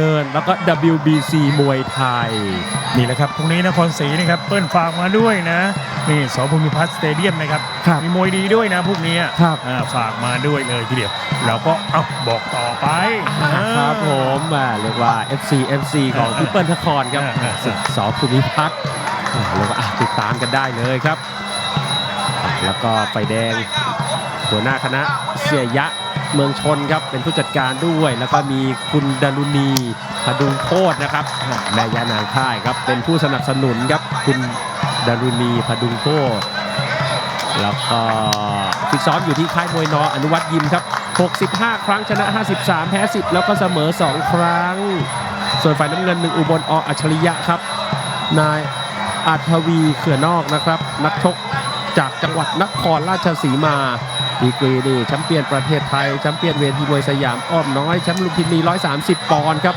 เดินแล้วก็ WBC มวยไทย นี่แหละครับพรุ่งนี้นครศรีนะครับเปิ้ลฝากมาด้วยนะ นี่สภูมิพัฒน์สเตเดียมนะครับ ครับมีมวยดีด้วยนะพวกนี้ครับอ่าฝากมาด้วยเลยทีเดียว เราก็เอาบอกต่อไปครับผมอ่าเรียกว่า FC FC ของพี่เปิ้ลนครครับอ่าสิทธิ์สอภูมิพัฒน์อ่าเรียกว่าอะติดตามกันได้เลยครับอะแล้วก็ไฟแดงหัวหน้าคณะเสียยะ เมืองชนครับเป็นผู้จัดการด้วย แล้วก็มีคุณดารุณีพดุงโคตรนะครับแม่ยานางค่ายครับเป็นผู้สนับสนุนครับคุณดารุณีพดุงโคตรแล้วก็ฟิตซ้อมอยู่ที่ค่ายมวยนออนุวัตยิมครับ 65 ครั้งชนะ 53 แพ้ 10 แล้วก็เสมอ 2 ครั้ง ส่วนฝ่ายน้ำเงินหนึ่งอุบลออัจฉริยะครับ นายอัธวีเขื่อนนอกนะครับ นักชก จากจังหวัดนครราชสีมาดีกรีนี่แชมป์เปี้ยนประเทศไทยแชมป์เปี้ยนเวทีมวยสยามอ้อมน้อยแชมป์ลุมพินี 130 ปอนด์ครับ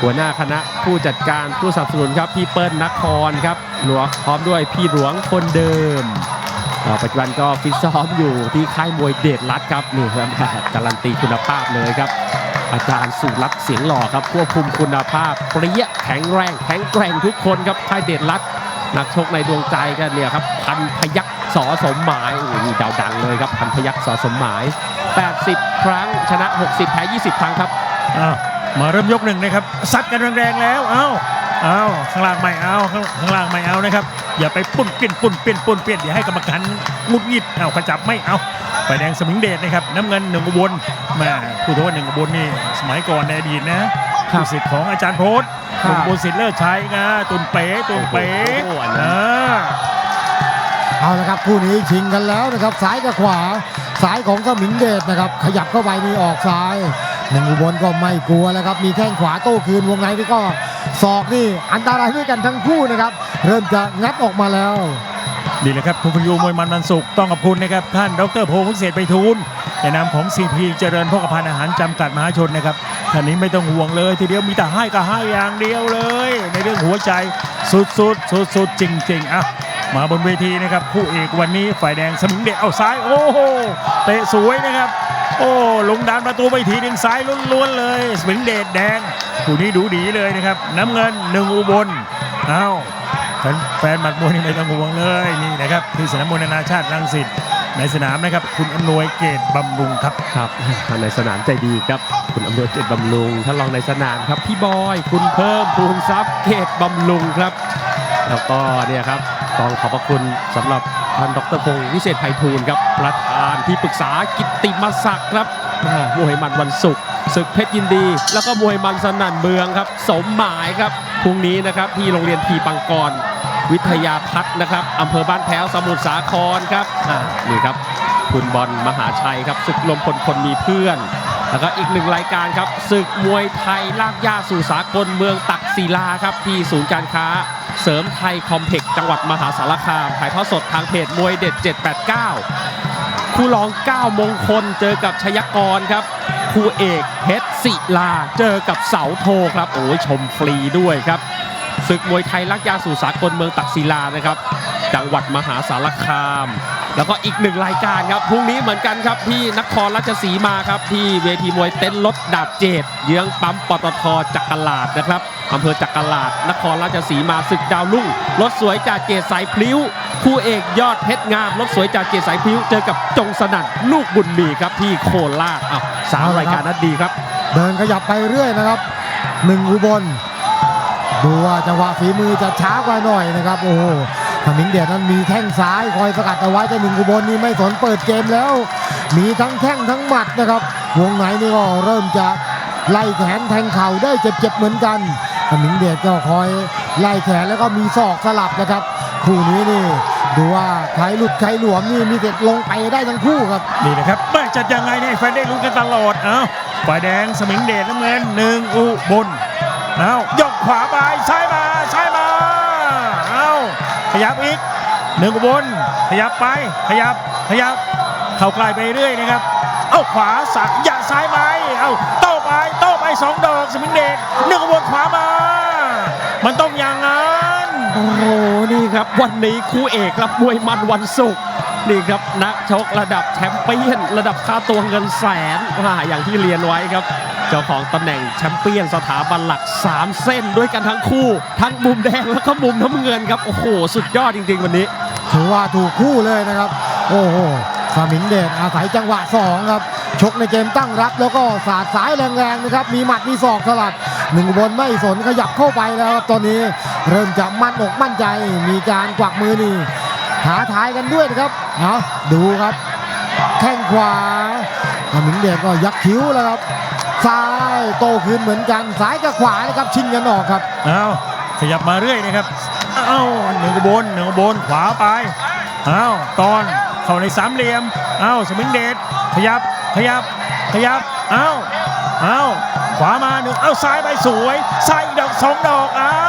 หัวหน้าคณะผู้จัดการผู้สนับสนุนครับ พี่เปิ้ลนครครับหลวงพร้อมด้วยพี่หลวงคนเดิมอ่าปัจจุบันก็ฟิตซ้อมอยู่ที่ค่ายมวยเดชรัตน์ครับนี่ครับการันตีคุณภาพเลยครับ อาจารย์สุรัตน์เสียงหล่อครับควบคุมคุณภาพเปรี้ยแข็งแรงแข็งแกร่งทุกคนครับค่ายเดชรัตน์นักชกในดวงใจกันเนี่ยครับพันพยักษ สอสมหมายโอ้โหนี่ดาวดังเลยครับพันพยักษ์สอสมหมาย 80 ครั้งชนะ 60 แพ้ 20 ครั้งครับอ้าวมาเริ่มยกหนึ่งนะครับซัดกันแรงๆแล้วเอ้าเอ้าข้างล่างไม่เอาข้างข้างล่างไม่เอานะครับอย่าไปปุ่นเปลี่ยนปุ่นเปลี่ยนปุ่นเปลี่ยนอย่าให้กรรมการหงุดหงิดเอาขจับไม่เอาไฟแดงสมิงเดชนะครับน้ำเงินหนึ่งอุบลแม่พูดถึงว่าหนึ่งอุบลนี่สมัยก่อนในอดีตนะครับลูกศิษย์ของอาจารย์โพสครัคุบณบุญศิษย์เลิศชัยนะตุนเป๋ตุนเป๋โอ้โหอันนั้นอ่า เอาละครับคู่นี้ชิงกันแล้วนะครับซ้ายกับขวาซ้ายของสมิงเดชนะครับ ขยับเข้าไปนี่ออกซ้ายหนึ่งอุบลก็ไม่กลัวแล้วครับ มีแข้งขวาโต้คืนวงในนี่ก็ศอกนี่อันตรายด้วยกันทั้งคู่นะครับ เริ่มจะงัดออกมาแล้วนี่แหละครับผู้พยุงมวยมันมันสุขต้องขอบคุณนะครับ ท่านดรพงศ์วิเศษไปทูลในนามของ CP เจริญพกพันอาหารจำกัดมหาชนนะครับท่านนี้ไม่ต้องห่วงเลย ทีเดียวมีแต่ให้ก็ให้อย่างเดียวเลย ในเรื่องหัวใจสุดๆสุดๆจริงๆอะ มาบนเวทีนะครับคู่เอกวันนี้ฝ่ายแดงสมิงเดชเอาซ้ายโอ้โหเตะสวยนะครับ โอ้ลงดานประตูไปทีหนึ่งซ้ายล้วนๆเลยสมิงเดชแดงคู่นี้ดูดีเลยนะครับ น้ำเงินหนึ่งอุบลอ้าวแฟนหมัดมวยนี่ไม่ต้องห่วงเลยนี่นะครับที่สนามมวยนานาชาติรังสิตในสนามนะครับคุณอำนวยเกตบำรุงครับครับท่านในสนามใจดีครับ คุณอำนวยเกตบำรุงท่านรองในสนามครับพี่บอย คุณเพิ่มภูมิทรัพย์เกตบำรุงครับ แล้วก็เนี่ยครับ ต้องขอบพระคุณสำหรับท่านดรพงศ์วิเศษไพฑูรย์ครับ ประธานที่ปรึกษากิตติมศักดิ์ครับมวยมันวันศุกร์ศึกเพชรยินดี แล้วก็มวยมันสนั่นเมืองครับ สมหมายครับพรุ่งนี้นะครับที่โรงเรียนทีปังกร วิทยาพัฒน์นะครับอำเภอบ้านแพ้วสมุทรสาครครับนี่ครับ คุณบอลมหาชัยครับศึกลมพลคนมีเพื่อน แล้วก็อีกหนึ่งรายการครับศึกมวยไทยลากย่าสู่สากลเมืองตักศิลาครับที่ศูนย์การค้า เสริมไทยคอมเพล็กซ์จังหวัดมหาสารคามถ่ายทอดสดทางเพจมวยเด็ด 789 คู่รอง 9 มงคลเจอกับชยกรครับคู่เอกเพชรศิลาเจอกับเสาโทครับโอ้ยชมฟรีด้วยครับศึกมวยไทยลักยาสู่สากลเมืองตักศิลานะครับ จังหวัดมหาสารคาม แล้วก็อีกหนึ่งรายการครับพรุ่งนี้เหมือนกันครับที่นครราชสีมาครับ ที่เวทีมวยเต็นท์รถดาบเจดเยื้องปั๊มปตทจักรลาดนะครับอำเภอจักรลาด นครราชสีมาศึกดาวรุ่งรถสวยจากเจดสายพลิ้ว คู่เอกยอดเพชรงามรถสวยจากเจดสายพลิ้ว เจอกับจงสนั่นลูกบุญมีครับที่โคราชอ้าวสามรายการนัดดีครับ เดินขยับไปเรื่อยนะครับหนึ่งอุบลดูว่าจังหวะฝีมือจะช้ากว่าหน่อยนะครับโอ้ โหสมิงเดชนั้นมีแข้งซ้ายคอยสกัดเอาไว้แต่หนึ่งอุบลนี่ไม่สนเปิดเกมแล้ว มีทั้งแข้งทั้งหมัดนะครับ วงไหนนี่ก็เริ่มจะไล่แขนแทงเข่าได้เจ็บๆเหมือนกันสมิงเดชก็คอยไล่แขนแล้วก็มีศอกสลับนะครับคู่นี้นี่ดูว่าใครหลุดใครหลวมนี่มีเด็ดลงไปได้ทั้งคู่ครับนี่นะครับแม่จัดยังไงเนี่ยแฟนได้รู้กันตลอดเอ้าฝ่ายแดงสมิงเดชน้ำเงินหนึ่งอุบลเอ้ายกขวาไปซ้ายมาซ้ายมา ขยับอีกหนึ่งบลขยับไปขยับขยับ เข้าใกล้ไปเรื่อยนะครับ เอ้าขวาสักอย่าซ้ายไปเอ้าโต้ไปโต้ไปสองดอกสมิงเดชหนึ่งบลขวามา มันต้องอย่างนั้นโอ้โหนี่ครับวันนี้คู่เอกครับมวยมันวันศุกร์นี่ครับนักชกระดับแชมเปี้ยน ระดับค่าตัวเงินแสนว่าอย่างที่เรียนไว้ครับ เจ้าของตำแหน่งแชมเปี้ยนสถาบันหลัก 3 เส้นด้วยกันทั้งคู่ ทั้งมุมแดงแล้วก็มุมน้ำเงินครับ โอ้โห สุดยอดจริง ๆ วันนี้ ถือว่าถูกคู่เลยนะครับ โอ้โหสมิงเดชอาศัยจังหวะสองครับ ชกในเกมตั้งรับแล้วก็สาดสายแรงๆนะครับ มีหมัดมีศอกสลัดหนึ่งบนไม่สนขยับเข้าไปแล้วครับตอนนี้เริ่มจะมั่นอกมั่นใจ มีการกวักมือนี่ท้าทายกันด้วยนะครับเอาดูครับ แข้งขวา สมิงเดชก็ยักคิ้วแล้วครับ ซ้ายโตคืนเหมือนกันซ้ายกับขวานะครับชิงกันออกครับเอาขยับมาเรื่อยนะครับเอาหนึ่งกบนหนึ่งกบนขวาไปเอาตอนเข้าในสามเหลี่ยมเอาสมิงเดชขยับขยับขยับเอาเอ้าว วามาหนึ่งเอาซ้ายไปสวยซ้ายอีกดอกสองดอกเอา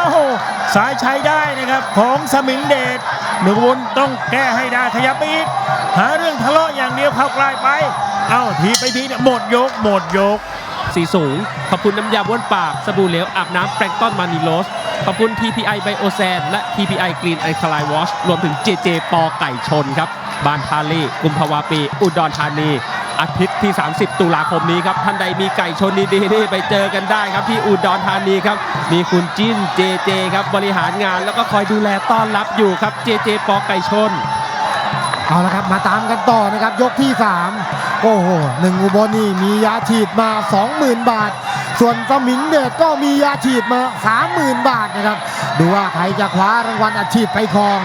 ซ้ายใช้ได้นะครับของสมิงเดชหนึ่งกระบนต้องแก้ให้ได้ขยับไปอีกหาเรื่องทะเลาะอย่างเดียวเข้าใกล้ไป เอาทีไปทีเนี่ยหมดยกหมดยก สีสูง ขอบคุณน้ำยาบ้วนปากสบู่เหลวอาบน้ำแปรงต้อนมานิโลสขอบคุณ TPI ไบโอแซนและ TPI Green a l k a l i Wash รวมถึง JJ ปอไก่ชนครับ บานพาลีกุมภาวาปี อุดรธานี อาทิตย์ที่ 30 ตุลาคมนี้ครับ ท่านใดมีไก่ชนดีๆนี่ไปเจอกันได้ครับที่อุดรธานีครับ มีคุณจิ้น JJ ครับบริหารงานแล้วก็คอยดูแลต้อนรับอยู่ครับ JJ ปอไก่ชน เอาละครับมาตามกันต่อนะครับ ยกที่ 3 โอ้โหหนึ่งอุบลนี่มียาฉีดมา 20,000 บาท ส่วนสมิงเดชก็มียาฉีดมา 30,000 บาทนะครับ ดูว่าใครจะคว้ารางวัลอัดฉีดไปครอง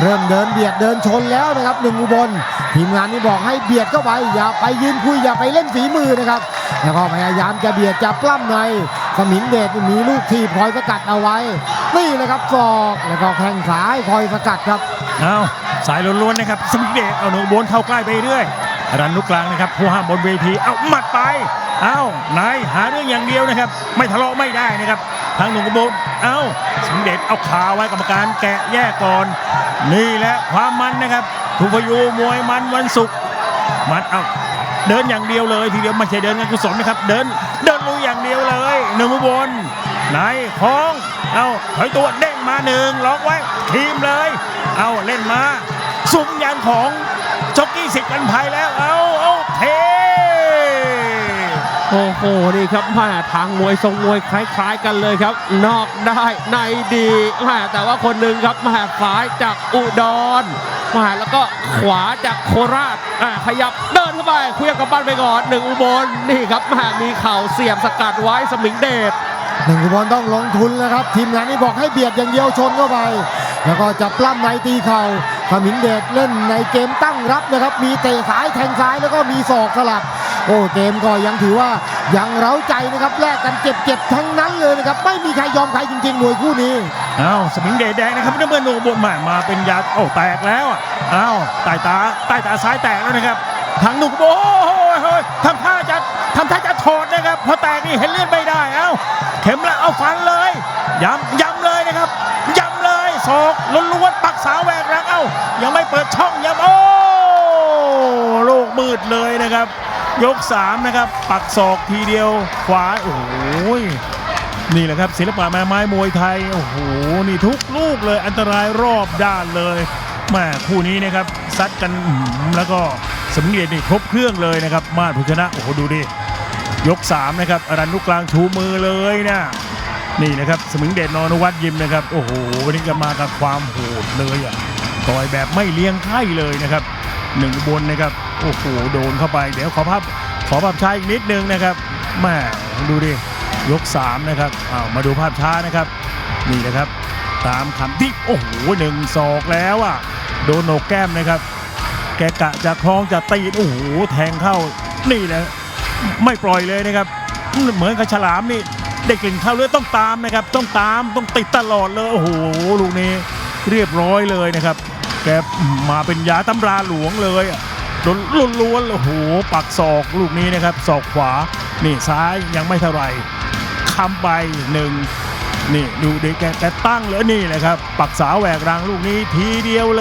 เริ่มเดินเบียดเดินชนแล้วนะครับหนึ่งอุบลทีมงานนี่บอกให้เบียดเข้าไปอย่าไปยืนคุยอย่าไปเล่นฝีมือนะครับแล้วก็พยายามจะเบียดจะปล้ำในสมิงเดชมีลูกทีบคอยสกัดเอาไว้ นี่เลยครับศอกแล้วก็แข้งซ้ายคอยสกัดครับเอาสายล้วนๆนะครับสมิงเดชเอาหนูโบนเข้าใกล้ไปเรื่อยรันนุกกลางนะครับผู้ห้ามบนเวทีเอาหมัดไปเอานายหาเรื่องอย่างเดียวนะครับ ไม่ทะเลาะไม่ได้นะครับ ทางหนุ่มกระโบนเอาสมเดชเอาขาไว้กรรมการแกะแยกก่อน นี่แหละความมันนะครับทุกพยูมวยมันวันศุกร์มันเอาเดินอย่างเดียวเลยทีเดียวไม่ใช่เดินงานกุศลนะครับ เดินเดินลุยอย่างเดียวเลยหนึ่งอุบลนายคล้องเอาถอยตัวเด้งมาหนึ่งล็อกไว้ทีมเลย เอาเล่นมา ซุ้มยันของจ็อกกี้สิทธิ์กันภัยแล้วเอาเอา โอ้โหนี่ครับแมาทางมวยทรงมวยคล้าย ๆ กันเลยครับ นอกได้ในดีแมาแต่ว่าคนหนึ่งครับแมาซ้ายจากอุดรแมาแล้วก็ขวาจากโคราชอ่าขยับเดินเข้าไปเคลื่อนกับบ้านไปก่อนหนึ่งอุบลนี่ครับแมามีเข่าเสียบสกัดไว้สมิงเดชหนึ่งอุบลต้องลงทุนแล้วครับ ทีมงานนี่บอกให้เบียดอย่างเดียวชนเข้าไป แล้วก็จะปล้ำในตีเข่าขมินเดชเล่นในเกมตั้งรับนะครับ มีเตะซ้ายแทงซ้ายแล้วก็มีศอกสลับ โอ้เกมก็ยังถือว่ายังเร้าใจนะครับแลกกันเจ็บๆทั้งนั้นเลยนะครับไม่มีใครยอมใครจริงๆมวยคู่นี้เอาวสมิงเดชแดงนะครับน้ำเงินหนุ่มบนมามาเป็นยาโอ้แตกแล้วอะเอาใต้ตาใต้ตาซ้ายแตกแล้วนะครับทางหนุ่มโอ้โหทำท่าจะทำท่าจะถอดนะครับพอแตกนี่เห็นเลือดไม่ได้เอ้าเข็มละเอาฟันเลยย้ำย้ำเลยนะครับย้ำเลยศอกล้วนๆปักสาวแหวกรังเอ้ายังไม่เปิดช่องย้ำโอ้โลกมืดเลยนะครับ ยกสามนะครับ ปักศอกทีเดียวขวา โอ้โหนี่แหละครับศิลปะแม่ไม้มวยไทย โอ้โห นี่ทุกลูกเลยอันตรายรอบด้านเลยแม่คู่นี้นะครับซัดกันแล้วก็สมเด็จนี่ครบเครื่องเลยนะครับ มาดผู้ชนะ โอ้โห ดูดิ ยก 3 นะครับอรันนุกกลางชูมือเลยนะนี่นะครับสมิงเดชนอนวัฒน์ยิมนะครับ โอ้โห วันนี้ก็มากับความโหดเลยอะต่อยแบบไม่เลี้ยงไข้เลยนะครับหนึ่งบนนะครับ โอ้โหโดนเข้าไปเดี๋ยวขอภาพขอภาพช้าอีกนิดนึงนะครับแม่ดูดิยก 3 นะครับอ้าวมาดูภาพช้านะครับ นี่นะครับ ตามคำที่โอ้โหหนึ่งศอกแล้วอะโดนโหนกแก้มนะครับ แกกะจะคล้องจะตีโอ้โหแทงเข้านี่แหละไม่ปล่อยเลยนะครับ เหมือนกับฉลามนี่ได้กลิ่นข้าวเลือดต้องตามนะครับ ต้องตามต้องติดตลอดเลยโอ้โหลูกนี้เรียบร้อยเลยนะครับ แกมาเป็นยาตำราหลวงเลย โดนล้วนๆโอ้โหปักศอกลูกนี้นะครับศอกขวา นี่ซ้ายยังไม่เท่าไหร่คำไปหนึ่งนี่ดูดิแกแกตั้งเลยนี่แหละครับ ปักษาแหวกรางลูกนี้ทีเดียวเลย